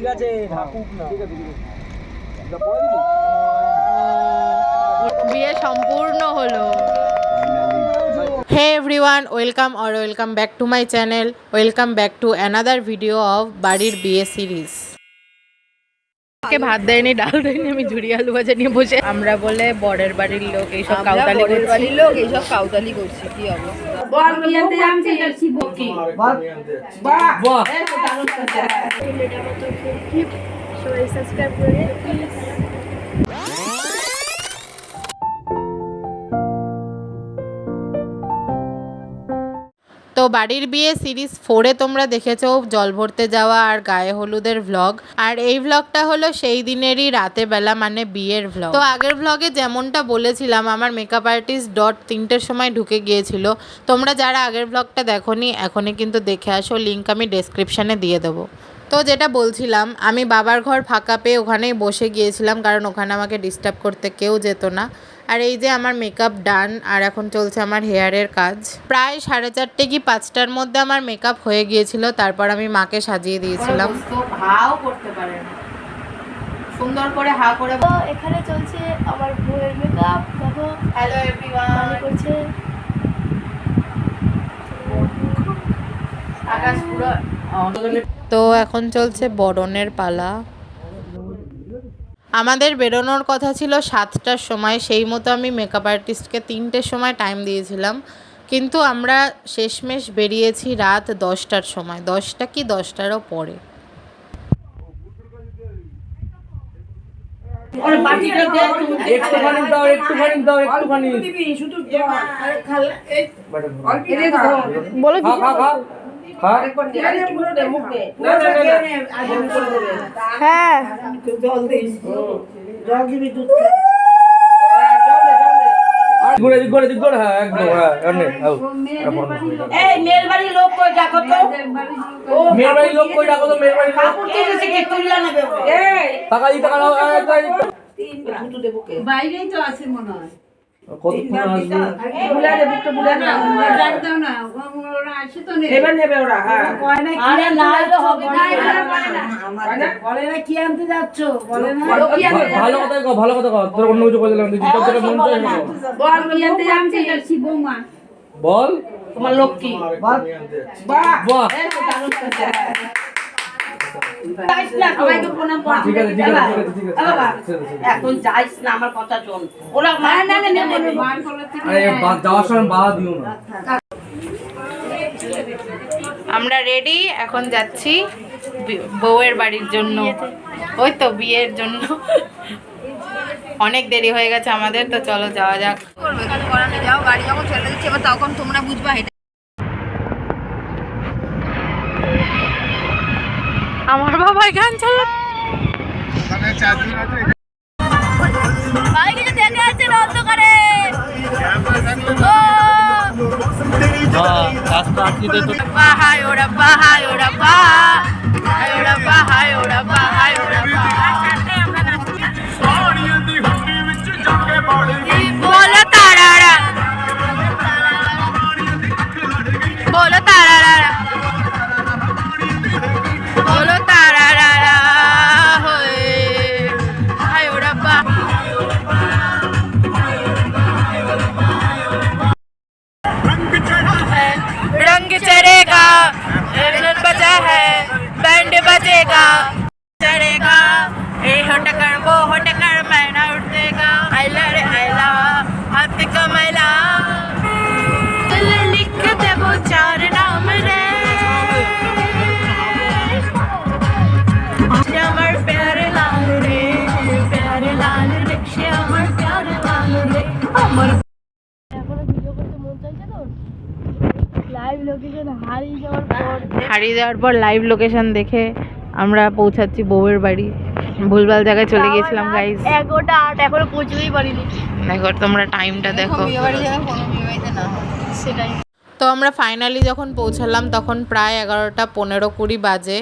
ঠিক আছে ঢাকুক না। ঠিক আছে বিয়ে সম্পূর্ণ হলো। Hey everyone welcome or welcome back to my channel welcome back to another video of বাড়ির বিয়ে সিরিজ কে ভাত দেয়নি ডাল দেয়নি আমি ঝুড়ি আলু ভাজা নিয়ে বসে আমরা বলে বরের বাড়ির লোক এইসব কাউতালি করছি। লোক এইসব কাউতালি করছে কি অবস্থা? তো বাড়ির বিয়ে সিরিজ ফোরে তোমরা দেখেছ, জল ভরতে যাওয়া আর গায়ে হলুদের ভ্লগ আর এই ভ্লগটা হলো সেই দিনেরই রাতে বেলা মানে বিয়ের ভ্লগ তো আগের ভ্লগে যেমনটা বলেছিলাম, আমার মেকআপ আর্টিস্ট ডট তিনটের সময় ঢুকে গিয়েছিল। তোমরা যারা আগের ভ্লগটা দেখোনি, এখনই কিন্তু দেখে আসো লিঙ্ক আমি ডেসক্রিপশানে দিয়ে দেবো। তো যেটা বলছিলাম আমি বাবার ঘর ফাঁকা পেয়ে ওখানেই বসে গিয়েছিলাম কারণ ওখানে আমাকে ডিস্টার্ব করতে কেউ যেত না। আর এই যে আমার মেকআপ ডান আর এখন চলছে আমার হেয়ারের কাজ। প্রায় সাড়ে চারটে কি পাঁচটার মধ্যে আমার মেকআপ হয়ে গিয়েছিল তারপর আমি মাকে সাজিয়ে দিয়েছিলাম। হাও করতে পারে না। সুন্দর করে হা করে তো এখানে চলছে আমার বউয়ের মেকআপ দেখো। হ্যালো এভরিওয়ান করছে। আকাশ পুরো তো এখন চলছে বরণের পালা। আমাদের বেরোনোর কথা ছিল সাতটার সময় সেই মতো আমি মেকআপ আর্টিস্টকে তিনটের সময় টাইম দিয়েছিলাম। কিন্তু আমরা শেষমেশ বেরিয়েছি রাত দশটার সময় দশটা কি দশটারও পরে। বলো খা খা খা খা। হ্যাঁ আর ঘুরে ঘুরে ঘুরে হ্যাঁ একদম হ্যাঁ এই মেয়ের লোক কই ডাকো তো? মেয়ের লোক কই ডাকো তো? মেয়ের কাপড় কিনেছে কে তুললা নেবে এই। টাকা এই, এই, এই। দুটো দেবো কে? বাইরেই তো আছে মনে হয়। কতক্ষণ আসবে? বুলা দেবো তো বুলা দাও না। নেবে ওরা হ্যাঁ আরে না হবে না বলে না কি আনতে যাচ্ছ বলে না বলো কি আনতে ভালো কথা কও ভালো কথা কও তোর অন্য কিছু বলে দিলাম তুই যেটা যেটা মন চায় বল কি আনতে যাচ্ছি যাচ্ছি বল তোমার লক্ষ্মী বাহ বাহ। এখন যাইস না আমার কথা শোন ওরা না না না দিও না আমরা রেডি এখন যাচ্ছি বউয়ের বাড়ির জন্য। ওই তো বিয়ের জন্য। অনেক দেরি হয়ে গেছে আমাদের তো চলো যাওয়া যাক। করবে এখানে করানো যাও গাড়ি যখন ছেড়ে দিচ্ছে এবার তখন তোমরা বুঝবা এটা আমার বাবা গান চালা দেখে আছে অন্ধকারে? বাহায় ওরা বাহায় ওরা বাহায় ওরা বাহায় ওরা বাহায় ওরা বলো হারিয়ে যাওয়ার পর হারিয়ে যাওয়ার পর লাইভ লোকেশন দেখে আমরা পৌঁছাচ্ছি বউয়ের বাড়ি। ভুলভাল জায়গায় চলে গিয়েছিলাম গাইজ এগারোটা আট এখনও পৌঁছতেই পারিনি। দেখো তোমরা টাইমটা দেখো। সেটাই। তো আমরা ফাইনালি যখন পৌঁছালাম তখন প্রায় এগারোটা পনেরো কুড়ি বাজে।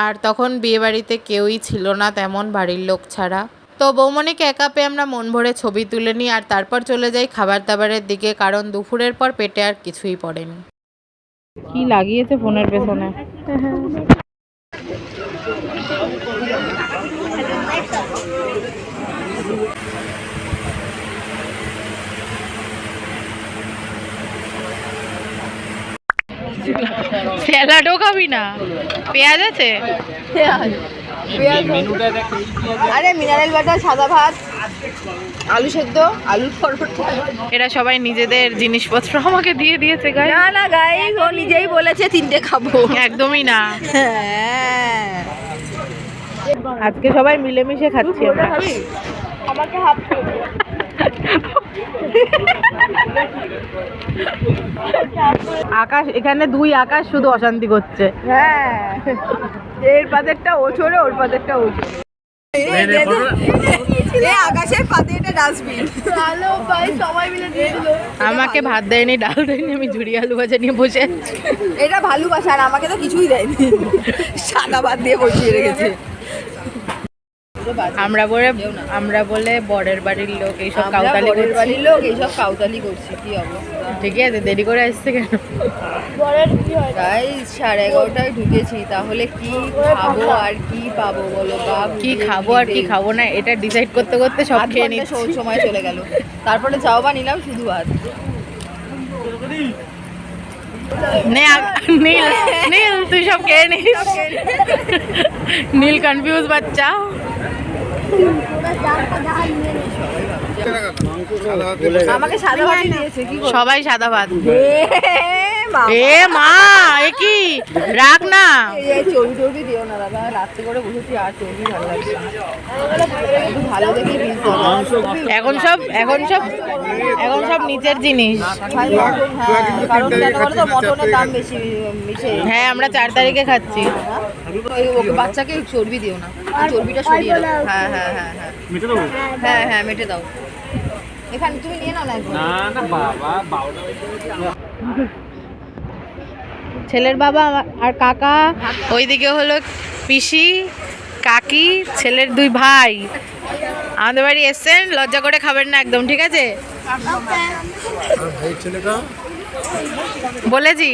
আর তখন বিয়েবাড়িতে কেউই ছিল না তেমন বাড়ির লোক ছাড়া। তো বৌমনিকে একা পেয়ে আমরা মন ভরে ছবি তুলে নিই আর তারপর চলে যাই খাবার দাবারের দিকে কারণ দুপুরের পর পেটে আর কিছুই পড়েনি। কি লাগিয়েছে ফোনের পেছনে? স্যালাডও খাবি না? পেঁয়াজ আছে? আরে মিনারেল বাটার সাদা ভাত। আলু সেদ্ধ আলুর পরোটা। এরা সবাই নিজেদের জিনিসপত্র আমাকে দিয়ে দিয়েছে গায়ে না না গাই ও নিজেই বলেছে তিনটে খাব। একদমই না। হ্যাঁ। আজকে সবাই মিলেমিশে খাচ্ছি আমরা। আমাকে হাফ আকাশ এখানে দুই আকাশ শুধু অশান্তি করছে। হ্যাঁ। এর পাতেরটা ও ছোড়ে ওর পাতেরটা ও ছোড়ে এ আকাশের পাতে এটা ডাস্টবিন। ভালো ভাই সবাই মিলে দিয়ে দিল। আমাকে ভাত দেয়নি ডাল দেয়নি আমি ঝুড়ি আলু ভাজা নিয়ে বসে আছি। এটা ভালোবাসা আর আমাকে তো কিছুই দেয়নি। সাদা ভাত দিয়ে বসিয়ে রেখেছে। আমরা বলে আমরা বলে বরের বাড়ির লোক এইসব কাউতালি বরের বাড়ির লোক এইসব কাউতালি করছি কি অবস্থা? ঠিক আছে দেরি করে আসছে কেন? বরের কি হয়? প্রায় সাড়ে এগারোটায় ঢুকেছি তাহলে কি খাব আর কি পাবো বলো বাপ কি খাব আর কি খাব না এটা ডিসাইড করতে করতে সব খেয়ে নিচ্ছি। সময় চলে গেল। তারপরে যাও বা নিলাম শুধু ভাত নীল নীল তুই সব খেয়ে নিস। নীল কনফিউজ বাচ্চা। আমাকে সাদা ভাত দিয়েছে কি সবাই সাদা ভাত। এ মা এ কি? রাখ না? এই এই চর্বি টর্বি দিও না দাদা রাত্রে করে বসেছি আর চর্বি ভালো লাগছে ভালো দেখে এখন সব এখন সব এখন সব নিচের জিনিস। হ্যাঁ কারণ মটনের দাম বেশি হ্যাঁ আমরা চার তারিখে খাচ্ছি। ওকে বাচ্চাকে চর্বি দিও না। চর্বিটা সরিয়ে দাও। হ্যাঁ হ্যাঁ হ্যাঁ হ্যাঁ। হ্যাঁ হ্যাঁ মেটে দাও। এখানে তুমি নিয়ে নাও না না না বাবা বারোটা ছেলের বাবা আর কাকা। ওইদিকে হলো পিসি কাকি ছেলের দুই ভাই। আমাদের বাড়ি এসছেন লজ্জা করে খাবেন না একদম ঠিক আছে? বলেছি।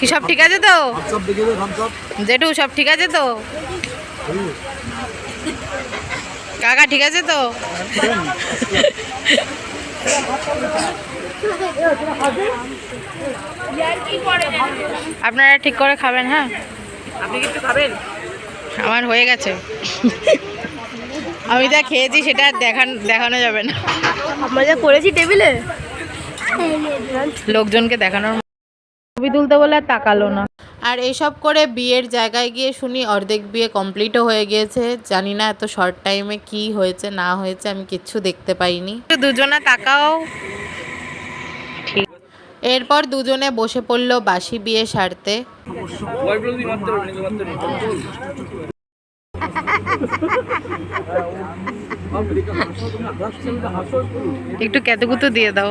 কি সব ঠিক আছে তো? জেঠু সব ঠিক আছে তো? কাকা ঠিক আছে তো? আপনারা ঠিক করে খাবেন হ্যাঁ? আপনি কি একটু খাবেন? আমার হয়ে গেছে। আমি যা খেয়েছি সেটা আর দেখান দেখানো যাবে না। আমরা যা করেছি টেবিলে? লোকজনকে দেখানোর ছবি তুলতে বলে আর তাকালো না। আর এইসব করে বিয়ের জায়গায় গিয়ে শুনি অর্ধেক বিয়ে কমপ্লিটও হয়ে গিয়েছে। জানি না এত শর্ট টাইমে কি হয়েছে না হয়েছে আমি কিচ্ছু দেখতে পাইনি। দুজনা তাকাও। এরপর দুজনে বসে পড়ল বাসি বিয়ে সারতে। একটু কেতকুতো দিয়ে দাও।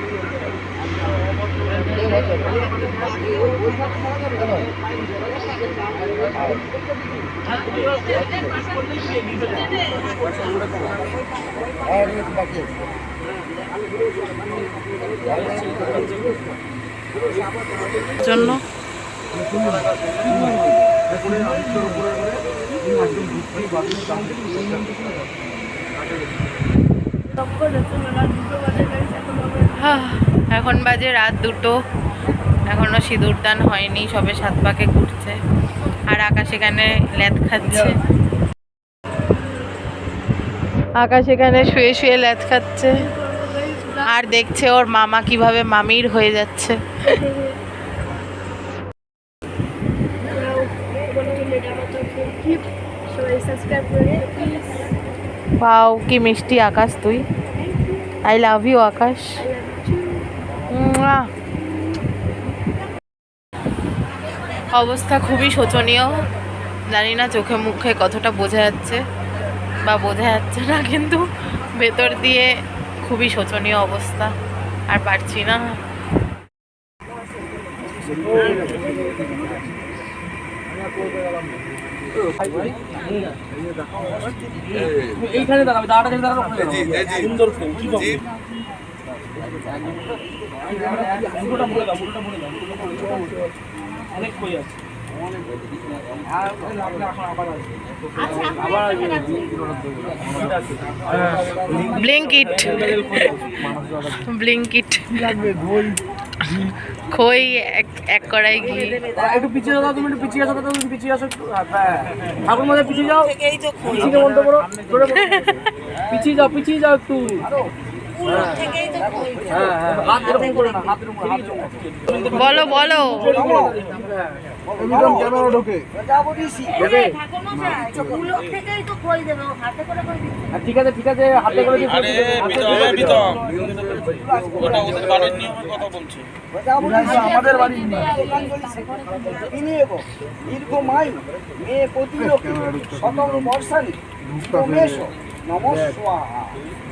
জন্য হাহ, এখন বাজে রাত দুটো। এখনও সিঁদুর দান হয়নি, সবে সাত পাকে ঘুরছে। আর আকাশ এখানে ল্যাদ খাচ্ছে। আকাশ এখানে শুয়ে শুয়ে ল্যাদ খাচ্ছে। আর দেখছে ওর মামা কীভাবে মামির হয়ে যাচ্ছে। পাও কি মিষ্টি আকাশ তুই। I love you Akash. মুয়া। অবস্থা খুবই শোচনীয়। জানি না চোখে মুখে কতটা বোঝা যাচ্ছে বা বোঝা যাচ্ছে না কিন্তু ভেতর দিয়ে খুবই শোচনীয় অবস্থা আর পারছি না। এইখানে দাঁড়াবে দাঁড়াটা যেন দাঁড়ানো সুন্দর অনেক কই আছে। হ্যাঁ। ব্লিঙ্কিট ব্লিঙ্কিট খই এক এক কড়াই ঘি। একটু পিছিয়ে যাও তুমি একটু পিছিয়ে আসো তুমি পিছিয়ে আসো একটু হ্যাঁ ঠাকুর মাঝে পিছিয়ে যাও। বন্ধ করো পিছিয়ে যাও পিছিয়ে যাও একটু। হ্যাঁ হ্যাঁ। বলো বলো। দেবে? হ্যাঁ, ঠিক আছে ঠিক আছে হাতে করে আমাদের বাড়ি দীর্ঘমায়ু মেয়ে প্রতিলোকে শতর বর্ষানি রমেশ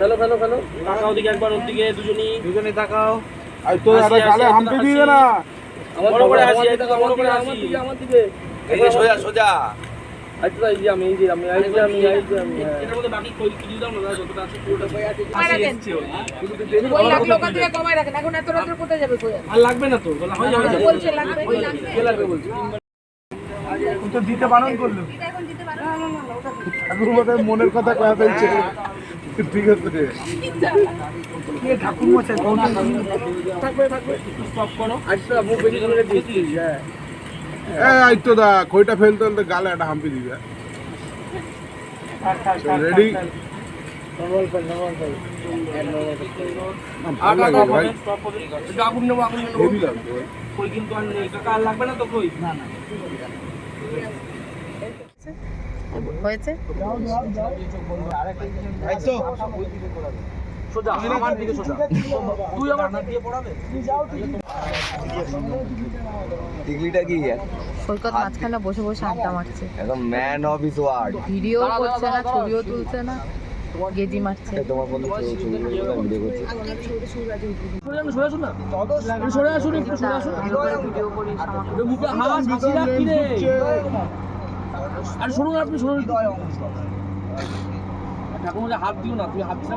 ফেলো ফেলো ফেলো। তাকাও দিকে একবার ওর দিকে দুজনই। দুজনে তাকাও। আর তো আরে গালে হাম্পি দিবে না। বড় করে হাসি বড় করে হাসি। আমার দিকে। এই যে সোজা সোজা। আচ্ছা এই যে আমি এই যে আমি এই যে আমি এই যে আমি এটার মধ্যে বাকি কই কিছু দাও না যতটা আছে পুরোটা হাসি এসছে ওর। আর লাগবে না তো বলা হয়ে যাবে বলছে লাগবে কে লাগবে বলছে? তো দিতে বারণ করল। ঠাকুর মনের কথা কয়া ফেলছে ঠিক আছে ঠাকুর মশাই থাকবে থাকবে। স্টপ করো। আচ্ছা মুখ বেশি করে দিয়েছিস হ্যাঁ। এই আইতো দা কইটা ফেলতে ফেলতে গালে একটা হাম্পি দিবে। রেডি আর ভালো লাগে ভাই। স্টপ হবে এটা আগুন নেব আগুন নেব। লাগবে ভাই। কই কিন্তু আর নেই। কাকা লাগবে না তো কই? না না। হয়েছে? সোজা আমার দিকে সোজা। তুই আমার দিয়ে পড়াবে টিকলিটা কি? সৈকত মাঝখানে বসে বসে আড্ডা মারছে। একদম man of his word video করছে না ছবিও তুলছে না গেজি মারছে। তোমার বন্ধু ভিডিও করছি। সরে আসুন সরে ভিডিও করিস মুখে কি রে। আর শুনুন আপনি শুনুন। হাত দিও না তুই হাত দিলে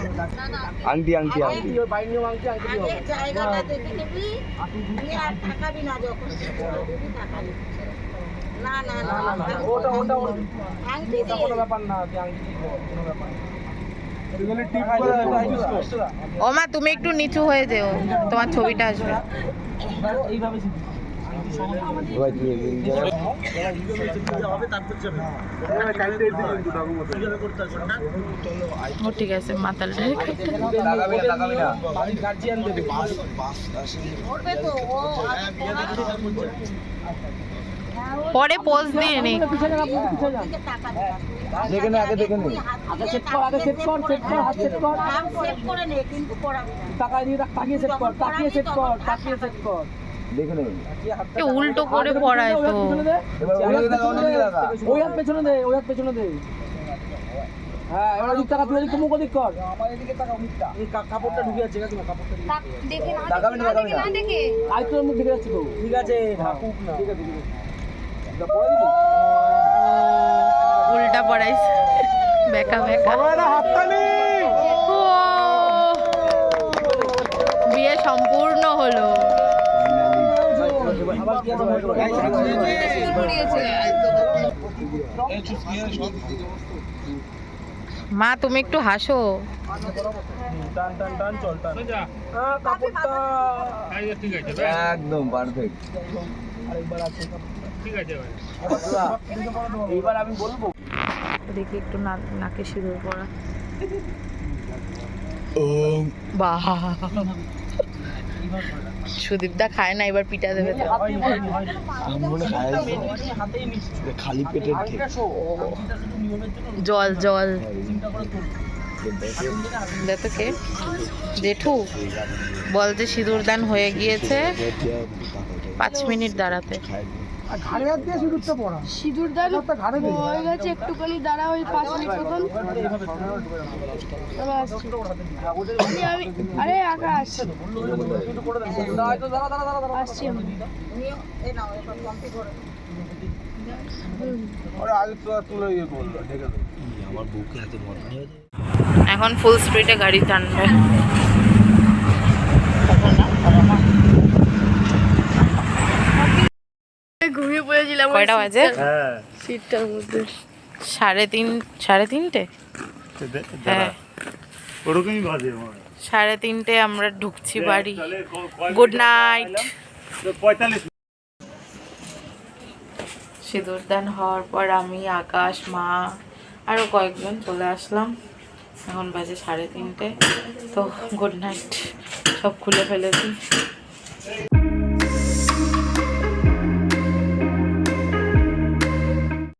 সিদ্ধার্থ আংটি আংটি আংটি। না। না না না না ওটা ওটা ওটা। আংটি কোনো ব্যাপার না আংটি কোনো ব্যাপার না এখানে টিপ হ্যাঁ, করে এটা use কর। ও মা তুমি একটু নিচু হয়ে যেও। তোমার ছবিটা আসবে। ঠিক আছে মাতালটা পরে পোজ দিয়ে নে। দেখে নে আগে দেখে নে। আগে কর, আগে set কর, set কর, হাত set কর। নাম সেভ করে নে কিন্তু পড়াবি না। তাকায় দিয়ে তাকিয়ে set কর, তাকিয়ে set কর, তাকিয়ে set কর। দেখে নে। উল্টো করে পড়ায় তো। ওই হাত পেছনে দে ওই হাত পেছনে দে হ্যাঁ এবার দিক টাকা তুই এদিক মুখ দিক কর আমার এদিকে টাকা মুখটা এই কাপড়টা ঢুকে যাচ্ছে গেছে না কাপড়টা ঢুকে তাকাবি না তাকাবি না। আজ তোর মুখ ঢুকে যাচ্ছে তো। ঠিক আছে ঢাকুক না। ঠিক আছে ঠিক আছে। এটা দিবি? উল্টা পড়াইছে। বেকা বেকা। ও! বিয়ে সম্পূর্ণ হলো? মা তুমি একটু হাসো। কাপড়টা। একদম পারফেক্ট আরেকবার আছে ঠিক আছে এইবার আমি বলব দেখি একটু নাকে সিঁদুর পরা বাহ সুদীপদা খায় না এবার পিঠা দেবে তো মনে হয় খালি পেটের জল জল চিন্তা করে তুল কে জেঠু বল যে সিঁদুর দান হয়ে গিয়েছে পাঁচ মিনিট দাঁড়াতে। সিঁদুর দান হয়ে গেছে একটুখানি দাঁড়া ওই পাঁচ মিনিট মতন আমি আরে আকাশ। আসছি ইয়ে এখন ফুল স্পিডে গাড়ি টানবে। কয়টা বাজে। সিটটার মধ্যে। সাড়ে তিন সাড়ে তিনটে? হ্যাঁ। ওরকমই বাজে সাড়ে তিনটে আমরা ঢুকছি বাড়ি। গুড নাইট পঁয়তাল্লিশ সিঁদুর দান হওয়ার পর আমি আকাশ মা আরও কয়েকজন চলে আসলাম। এখন বাজে সাড়ে তিনটে। তো গুড নাইট সব খুলে ফেলেছি।